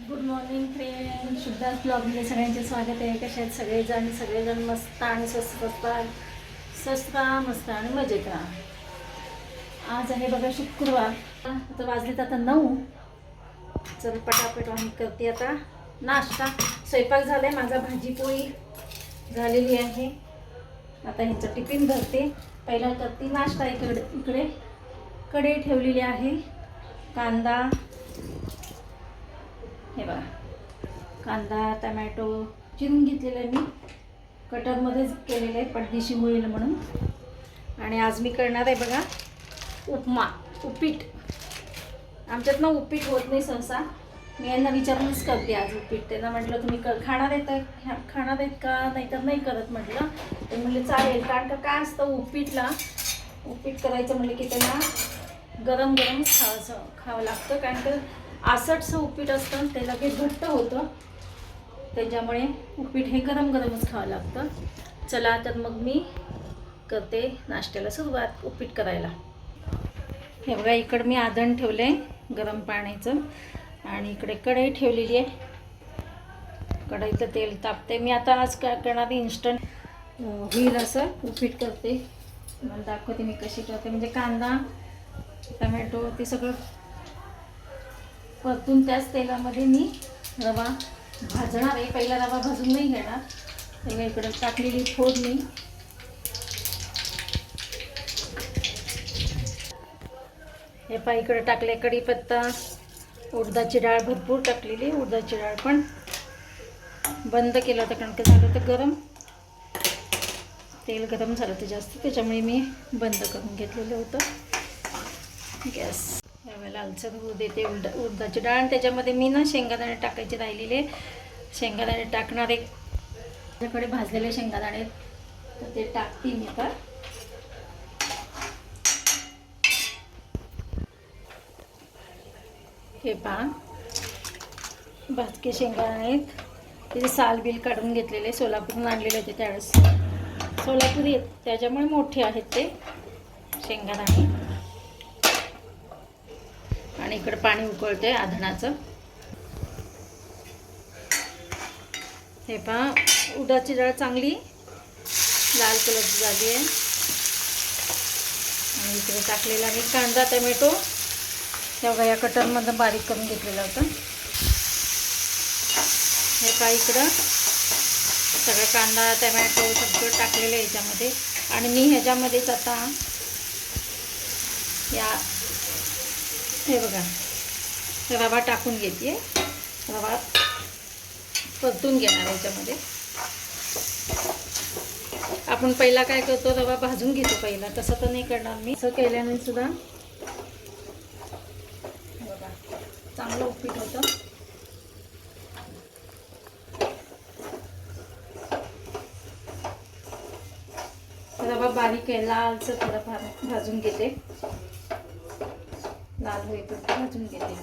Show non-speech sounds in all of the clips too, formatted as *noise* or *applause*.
Good morning friend शुद्धास ब्लॉगमध्ये सगळ्यांचे स्वागत आहे. कसे आहेत सगळेजण? सगळेजण मस्त आणि स्वस्त असतात स्वस्त मस्त आणि मजेत राहा. आज आहे बघा शुक्रवार. आता वाजलेत आता नऊ. चल पटापट आम्ही करते आता. नाश्ता. स्वयंपाक झाला आहे माझा भाजीपोळी झालेली आहे. आता ह्यांचं टिफिन भरते. पहिला करते नाश्ता इकडे इकडे. कडे ठेवलेली आहे. कांदा. हे बघा. कांदा टमॅटो चिरून घेतलेला आहे मी. कटरमध्येच केलेलं आहे पडदिशी होईल म्हणून. आणि आज मी करणार आहे बघा उपमा उपीट. आमच्यात ना उपीट होत नाही सहसा. मी यांना विचारूनच करते आज उपीट. त्यांना म्हटलं तुम्ही कर खाणार आहेत का- खा- खाणार आहेत का? नाही तर नाही करत म्हटलं. ते म्हणले चालेल. कारण का काय असतं उपीटला? उपीट करायचं म्हणलं की त्यांना गरम गरम खावं खावं लागतं. कारण का आसटचं उपीट असतं ते लगेच घट्ट होतं. त्याच्यामुळे उपीट हे गरम गरमच खावं लागतं. चला तर मग मी करते नाश्त्याला सुरुवात उपीट करायला. हे बघा इकडं मी आदण ठेवलं आहे गरम पाण्याचं. आणि इकडे कढई ठेवलेली आहे. कढईचं तेल तापते. मी आता आज काय करणार इन्स्टंट होईल असं उपीट करते. मला दाखवते मी कशी करते. म्हणजे कांदा टमॅटो ते सगळं परतून त्याच तेलामध्ये मी रवा भाजणार आहे. पहिला रवा भाजून नाही घेणार. तेव्हा इकडे टाकलेली फोडणी. हे पा इकडे टाकले कढीपत्ता. उडदाची डाळ भरपूर टाकलेली उडदाची डाळ पण बंद केलं होतं कारण का झालं होतं गरम. तेल गरम झालं होतं जास्त त्याच्यामुळे मी बंद करून घेतलेलं होतं. गॅस यावेळेला लालसर होऊ देते उडदा उडदाची डाळ. आणि त्याच्यामध्ये मी ना शेंगादाणे टाकायचे राहिलेले. शेंगादाणे टाकणार एक माझ्याकडे भाजलेले शेंगादाणे तर ते टाकते मी तर हे पहा. भाजके शेंगादाणे आहेत. त्याचे साल बिल काढून घेतलेले सोलापूरून आणलेले होते त्यावेळेस. सोलापूर येत त्याच्यामुळे मोठे आहेत ते शेंगादाणे. आणि इकडं पाणी उकळते आधणाचं. हे पहा उडाची डाळ चांगली लाल कलरची झाली आहे. आणि इकडे टाकलेला मी कांदा टमॅटो. तेव्हा या कटरमधून बारीक करून घेतलेलं होतं. हे पहा इकडं. सगळं कांदा टमॅटो सगळं टाकलेलं आहे याच्यामध्ये. आणि मी ह्याच्यामध्येच आता या हे बघा. रवा टाकून घेते. रवा परतून घेणार याच्यामध्ये. आपण पहिला काय करतो रवा भाजून घेतो पहिला. तसं तर नाही करणार मी. असं केल्याने सुद्धा बघा चांगलं उपीट होतं. रवा बारीक आहे लालचं थोडंफार भाजून घेते. लाल होईपर्यंत भाजून घेते.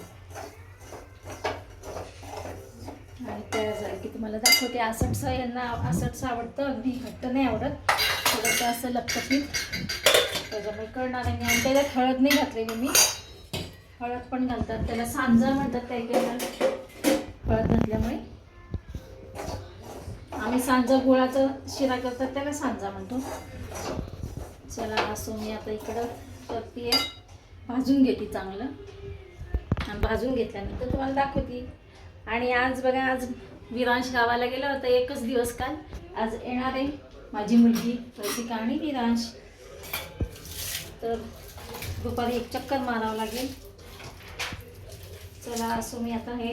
आणि तयार झालं की तुम्हाला दाखवते. आसटचं यांना आसटचं आवडतं अगदी घट्ट नाही आवडत. थोडंसं असं लपटपीत त्याच्यामुळे कळणार नाही आणि त्याच्यात हळद नाही घातलेली मी. हळद पण घालतात. त्याला सांजा म्हणतात काही काही हळद घातल्यामुळे. आम्ही सांजा गुळाचा शिरा करतात त्याला सांजा म्हणतो. चला असो मी आता इकडं करते भाजून घेते चांगलं. आणि भाजून घेतल्यानंतर तुम्हाला दाखवते. आणि आज बघा आज विरांश गावाला गेला होता एकच दिवस काल. आज येणार आहे माझी मुलगी रसिका आणि विरांश. तर दुपारी एक चक्कर मारावं लागेल. चला असो मी आता हे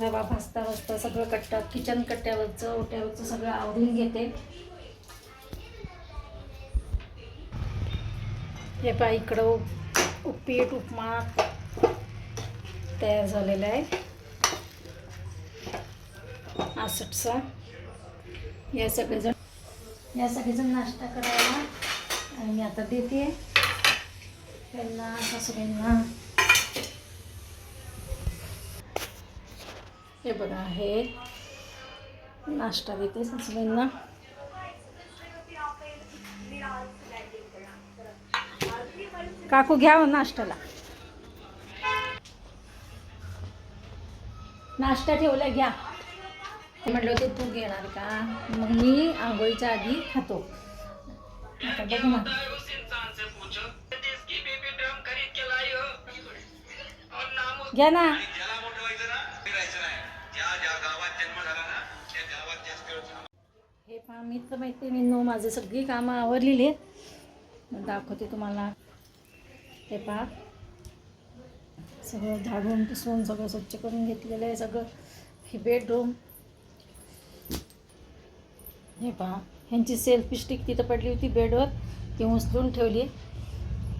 रवा भाजता भाजता सगळं कट्टा किचन कट्ट्यावरचं ओट्यावरचं सगळं आवरून घेते. हे पा इकडं उपीट उपमा तयार झालेला आहे. आसटचा. या सगळेजण या सगळेजण नाश्ता करायला आणि मी आता देते. त्यांना सासूबाईंना. हे बघा हे नाश्ता देते सासूबाईंना. काकू घ्या हो नाश्त्याला. नाश्ता ठेवला घ्या. ते म्हटलं होते तू घेणार का? मग मी आंघोळीच्या आधी खातो. आता बघू ना घ्या ना. हे पहा मित्र मैत्रिणींनो माझे सगळी कामं आवरलेली आहेत. दाखवते तुम्हाला. हे पहा. सगळं झाडून पुसून सगळं स्वच्छ करून घेतलेलं आहे सगळं. हे बेडरूम हे पहा. ह्यांची सेल्फी स्टिक तिथं पडली होती बेडवर ती उचलून ठेवली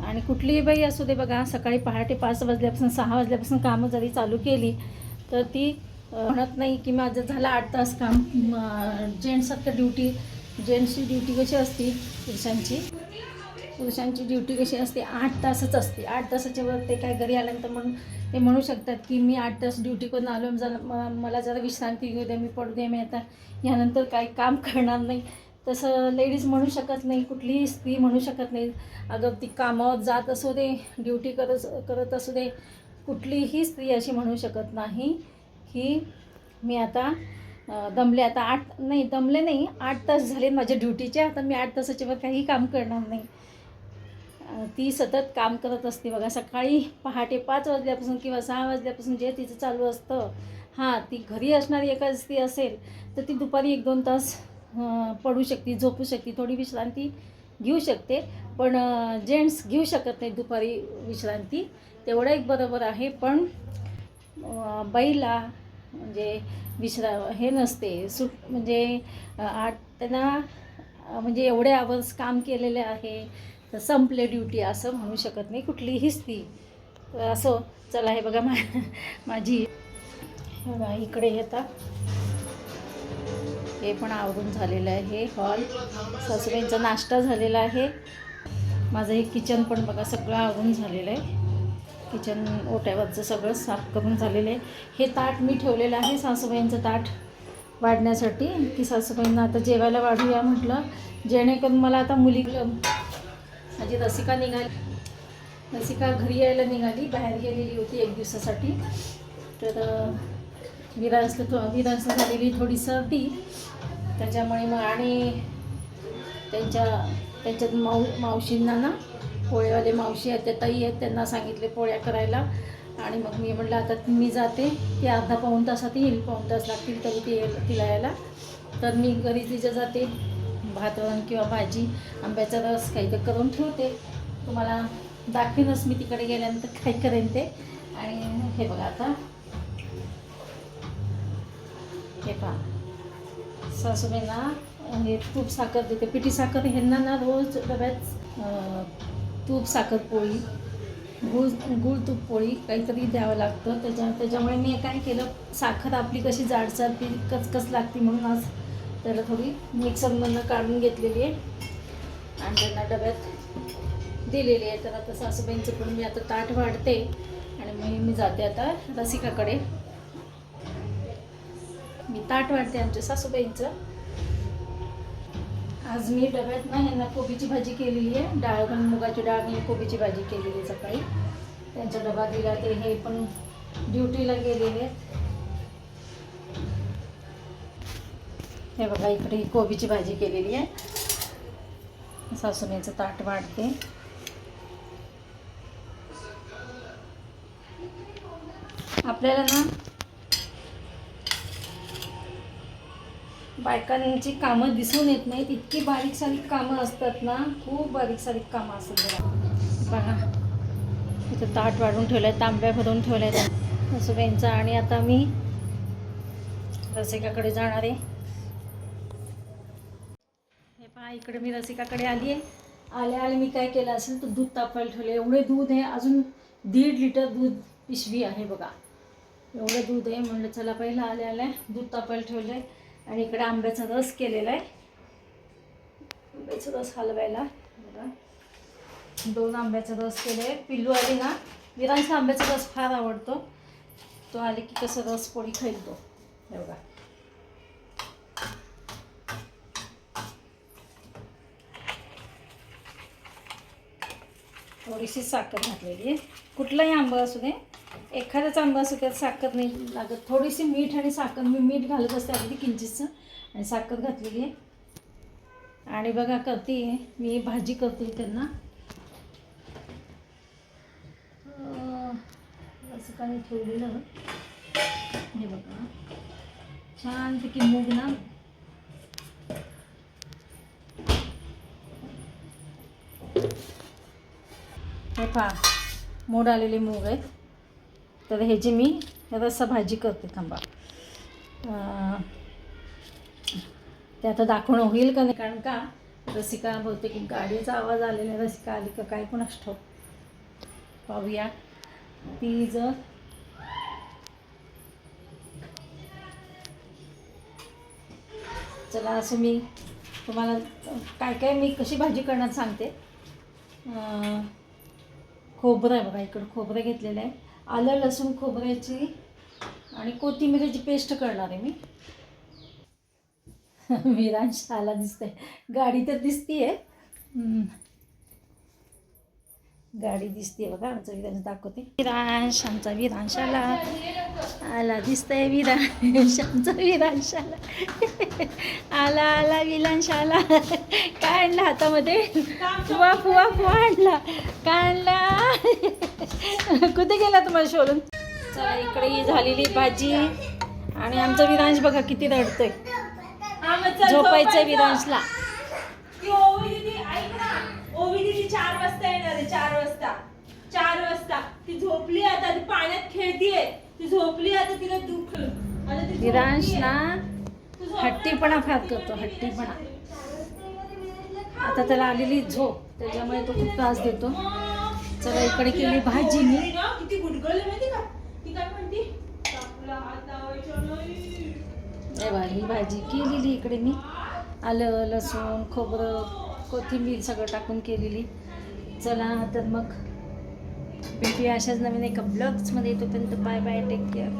आणि कुठलीही बाई असू दे बघा सकाळी पहाटे पाच वाजल्यापासून सहा वाजल्यापासून कामं जरी चालू केली तर ती म्हणत नाही की माझं झालं आठ तास काम. जेंट्ससारखं ड्युटी जेंट्सची ड्युटी कशी असती पुरुषांची? पुरुषांची ड्युटी कशी असते? आठ तासच असते. आठ तासाच्या वर ते काय घरी आल्यानंतर म्हणून ते म्हणू शकतात की मी आठ तास ड्युटी करून आलो. जरा मला जरा विश्रांती घेऊ द्या मी पडू दे मी आता यानंतर काही काम *laughs* करणार नाही. तसं लेडीज म्हणू शकत नाही कुठलीही स्त्री म्हणू शकत नाही. अगं ती कामावर जात असू दे ड्युटी करत करत असू दे कुठलीही स्त्री अशी म्हणू शकत नाही की मी आता दमले. आता आठ नाही दमले नाही. आठ तास झाले माझ्या ड्युटीचे. आता मी आठ तासाच्या वर काही काम करणार नाही. ती सतत काम करत असते. बघा सकाळी पहाटे पाच वाजल्यापासून किंवा सहा वाजल्यापासून जे तिचं चालू असतं हां ती घरी असणारी एखादी स्त्री असेल तर ती दुपारी एक दोन तास पडू शकते झोपू शकते थोडी विश्रांती घेऊ शकते. पण जेंट्स घेऊ शकत नाही दुपारी विश्रांती. तेवढं एक बरोबर आहे पण बैला म्हणजे विश्रा हे नसते. सुट म्हणजे आठ त्यांना म्हणजे एवढे आवर्स काम केलेले आहे. तर संपले ड्युटी असं म्हणू शकत नाही. कुठलीही स्त्री असं असो चला हे बघा मा माझी. बघा इकडे येतात हे पण आवरून झालेलं आहे हे हॉल. सासूबाईंचा नाश्ता झालेला आहे. माझं हे किचन पण बघा सगळं आवरून झालेलं आहे. किचन ओट्यावरचं सगळं साफ करून झालेलं आहे. हे ताट मी ठेवलेलं आहे सासूबाईंचं ताट वाढण्यासाठी. की सासूबाईंना आता जेवायला वाढूया म्हटलं. जेणेकरून मला आता मुली माझी रसिका निघाली. रसिका घरी यायला निघाली बाहेर गेलेली होती एक दिवसासाठी. तर अं, थो विरासला झालेली थोडी सर्दी त्याच्यामुळे मग आणि त्यांच्या त्यांच्यात माऊ मावशींना ना पोळेवाले मावशी आहेत त्या ताई आहेत त्यांना सांगितले पोळ्या करायला. आणि मग मी म्हटलं आता मी जाते. ती अर्धा पाऊण तासात येईल पाऊण तास लागतील तरी ती तिला यायला. तर मी घरी तिच्या जाते. भात वरण किंवा भाजी आंब्याचा रस काही तर करून ठेवते. तुम्हाला दाखवीनच मी तिकडे गेल्यानंतर काय करेन ते. आणि हे बघा आता. हे पहा. सासूबाईंना हे तूप साखर देते. पिठी साखर ह्यांना ना रोज डब्यात तूप साखर पोळी गुळ गुळ तूप पोळी काहीतरी द्यावं लागतं. त्याच्या त्याच्यामुळे मी काय केलं साखर आपली कशी जाडसर ती कचकच लागते म्हणून आज त्याला थोडी मिक्सरमधनं काढून घेतलेली आहे. आणि त्यांना डब्यात दिलेली आहे. तर आता सासूबाईंचं पण मी आता ताट वाढते. आणि मग मी जाते आता रसिकाकडे. मी ताट वाढते आमच्या सासूबाईंचं. आज मी डब्यात ना यांना कोबीची भाजी केलेली आहे. डाळ पण मुगाची डाळ आणि कोबीची भाजी केलेली आहे सकाळी. त्यांचा डबा दिला ते हे पण ड्युटीला गेलेले आहेत. हे बघा इकडे कोबीची भाजी केलेली आहे. सासूबाईंचं ताट वाढते. आपल्याला ना बायकांची कामं दिसून येत नाहीत. इतकी बारीक सारीक कामं असतात ना खूप बारीक सारीक कामं असतात बघा. बघा. इथं ताट वाढून ठेवलं आहे तांब्या भरून ठेवल्या आहेत सासूबाईंचा. आणि आता मी रसिकाकडे जाणार आहे हे पहा इकडे मी रसिकाकडे आली आहे आल्या आले मी काय केलं असेल तर दूध तापायला ठेवलं एवढे दूध आहे अजून दीड लिटर दूध पिशवी आहे बघा. एवढं दूध आहे म्हणलं चला पहिलं आल्या आल्या दूध तापायला ठेवलं आहे आणि इकडे आंब्याचा रस केलेला आहे. आंब्याचा रस हलवायला. बघा. दोन आंब्याचा रस केले आहे. पिल्लू आली ना? विरांचा आंब्याचा रस फार आवडतो. तो आले की कसं रस पोळी खाईल तो. हे बघा. थोडीशी साखर घातलेली आहे. कुठलाही आंबा असू दे एखाद्याच आंबा असू त्यात साखर नाही लागत. थोडीशी मीठ आणि साखर मी मीठ घालत असते अगदी किंचितचं आणि साखर घातलेली आहे. आणि बघा करते मी भाजी करते त्यांना. असं काही ठेवलेलं हे बघा. छानपैकी मूग ना. हे पहा मोड आलेले मूग आहेत. तर ह्याची मी रस्सा भाजी करते थांबा. ते आता दाखवणं होईल का नाही? कारण का? रसिका बहुतेक गाडीचा आवाज आलेला आहे. रसिका आली का काय पण असतो. पाहूया. ती जर चला असं मी तुम्हाला काय काय मी कशी भाजी करणार सांगते. खोबरं आहे बघा इकडं खोबरं घेतलेलं आहे. आलं लसूण खोबऱ्याची आणि कोथिंबिरीची पेस्ट करणार आहे मी. *laughs* विरांश आला दिसतंय. गाडी तर दिसती आहे गाडी दिसते बघा आमचा विरांश दाखवते. विरांश आमचा विरांश आला दिसतंय विरांश आमचा विरांश आला आला आला काय आणला हातामध्ये. फुवा फुवा फुवा आणला. काय आणला कुठे गेला तुम्हाला शोधून? चला इकडे ही झालेली भाजी. आणि आमचा विरांश बघा किती रडतोय. झोपायचंय विरांशला ती ओवी दीदी चार वाजता येणार आहे चार वाजता. चार वाजता. ती झोपली आता ती पाण्यात खेळतीये. ती झोपली आता तिला दुख. आता ती विरांश. ना. हट्टीपणा फार करतो हट्टीपणा. आता त्याला आलेली झोप त्याच्यामुळे तो खूप त्रास देतो. चला इकडे केली भाजी मी. किती गुडगुडली माहिती का? ती काय म्हणती? ही भाजी केलेली इकडे मी. आलं लसूण खोबरं. कोथिंबीर सगळं टाकून केलेली. चला तर मग भेटूया अशाच नवीन एका ब्लॉग्समध्ये तोपर्यंत बाय बाय टेक केअर